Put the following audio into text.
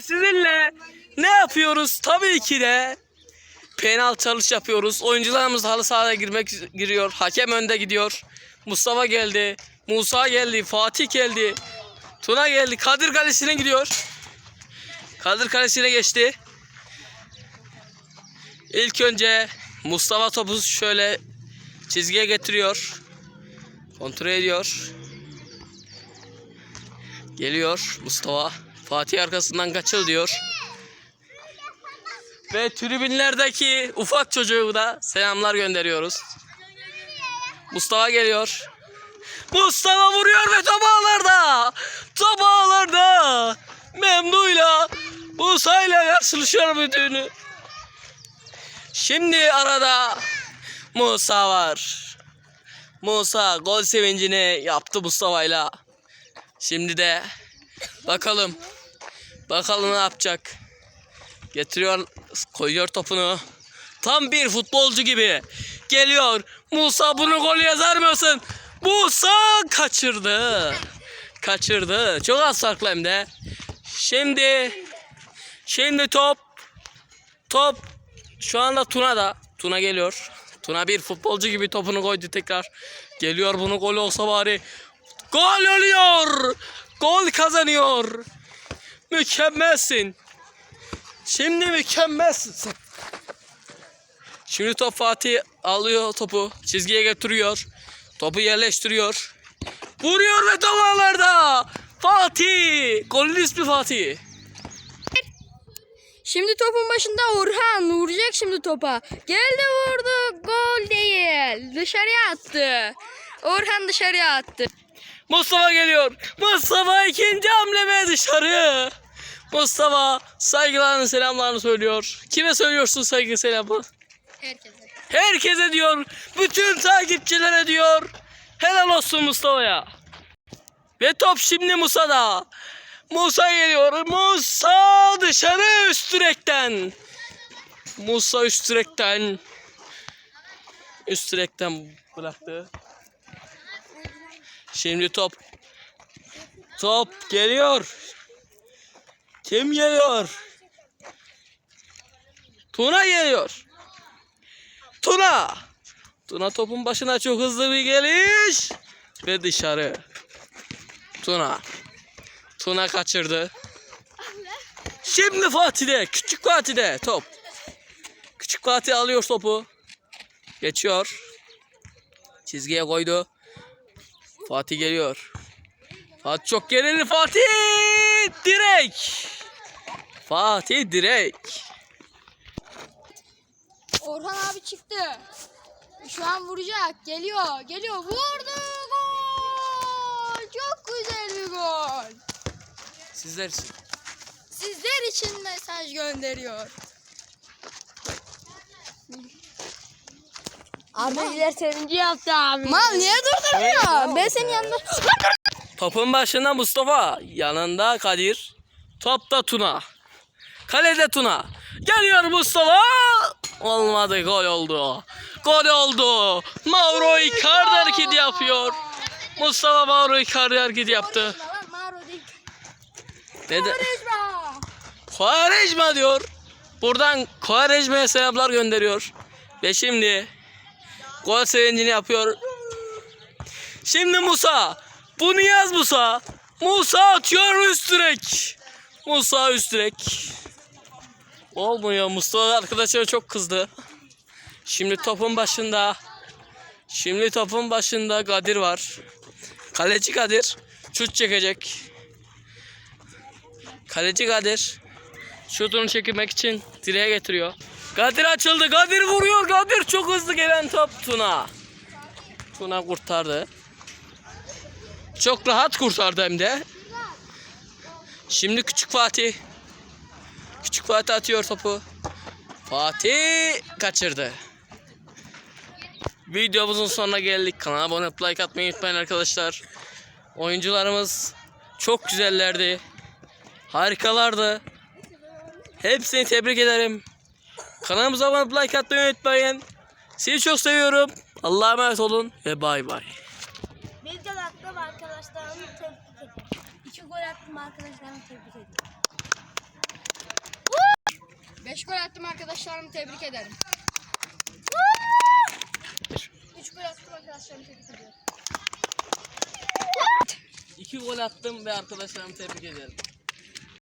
sizinle ne yapıyoruz? Tabii ki de penaltı çalış yapıyoruz. Oyuncularımız halı sahaya girmek giriyor. Hakem önde gidiyor. Mustafa geldi. Musa geldi. Fatih geldi. Tuna geldi. Kadir kalesine gidiyor. Kadir kalesine geçti. İlk önce Mustafa topu şöyle çizgiye getiriyor. Kontrol ediyor. Geliyor Mustafa. Fatih arkasından kaçıl diyor. Ve tribünlerdeki ufak çocuğu da selamlar gönderiyoruz. Mustafa geliyor. Mustafa vuruyor ve top ağlarda. Top ağlarda. Memdu'yla Musa'yla karşılaşıyor bütünü. Şimdi arada Musa var. Musa gol sevincini yaptı Mustafa'yla. Şimdi de bakalım. Bakalım ne yapacak. Getiriyor, koyuyor topunu. Tam bir futbolcu gibi. Geliyor. Musa bunu gol yazar mısın? Musa kaçırdı. Kaçırdı. Çok az farklı hem de. Şimdi şimdi top top şu anda Tuna'da. Tuna geliyor. Tuna bir futbolcu gibi topunu koydu tekrar. Geliyor bunu gol olsa bari. Gol oluyor. Gol kazanıyor. Mükemmelsin. Şimdi mükemmelsin sen. Şimdi top Fatih alıyor topu. Çizgiye getiriyor. Topu yerleştiriyor. Vuruyor ve top ağlarda. Fatih. Golün ismi Fatih. Şimdi topun başında Orhan vuracak şimdi topa. Geldi vurdu. Gol değil. Dışarıya attı. Orhan dışarıya attı. Mustafa geliyor. Mustafa ikinci hamleme dışarı. Mustafa saygılarını selamlarını söylüyor. Kime söylüyorsun saygı selamı? Herkese. Herkese diyor. Bütün takipçilere diyor. Helal olsun Mustafa'ya. Ve top şimdi Musa'da. Musa geliyor. Musa dışarı üst direkten. Musa üst direkten. Üst direkten bıraktı. Şimdi top. Top geliyor. Kim geliyor? Tuna geliyor. Tuna. Tuna topun başına çok hızlı bir geliş. Ve dışarı. Tuna. Tuna kaçırdı. Şimdi Fatih'de. Küçük Fatih'de top. Küçük Fatih alıyor topu. Geçiyor. Çizgiye koydu. Fatih geliyor. Fatih çok gerildi Fatih. Direk. Fatih direk. Orhan abi çıktı. Şu an vuracak. Geliyor. Geliyor. Vurdu. Gol. Çok güzel bir gol. Sizler için. Sizler için mesaj gönderiyor. Abiler sevinci yaptı abi. Mal niye durduruyor? Ben senin yanında. Topun başında Mustafa, yanında Kadir, topta Tuna. Kalede Tuna. Geliyor Mustafa. Olmadı gol oldu. Gol oldu. Mauro Icardi hareketi yapıyor. Mustafa Mauro Icardi hareketi yaptı. Dedi. Quaresma diyor. Buradan Quaresma'ya selamlar gönderiyor. Ve şimdi gol sevincini yapıyor. Şimdi Musa. Bunu yaz Musa. Musa atıyor üst direk. Musa üst direk. Olmuyor. Mustafa arkadaşlar çok kızdı. Şimdi topun başında. Şimdi topun başında Kadir var. Kaleci Kadir. Şut çekecek. Kaleci Kadir. Şutunu çekmek için direğe getiriyor. Kadir açıldı. Kadir vuruyor. Kadir çok hızlı gelen top Tuna. Tuna kurtardı. Çok rahat kurtardı hem de. Şimdi Küçük Fatih. Küçük Fatih atıyor topu. Fatih kaçırdı. Videomuzun sonuna geldik. Kanala abone olup like atmayı unutmayın arkadaşlar. Oyuncularımız çok güzellerdi. Harikalardı. Hepsini tebrik ederim. Kanalımıza abone olup like atmayı unutmayın. Sizi çok seviyorum. Allah'a emanet olun ve bay bay. Bir gol attım arkadaşlarımı tebrik ediyorum. İki gol attım arkadaşlarımı tebrik ediyorum. 5 gol attım arkadaşlarımı tebrik ederim. 3 gol attım arkadaşlarımı tebrik ediyorum. İki gol attım ve arkadaşlarımı tebrik ederim.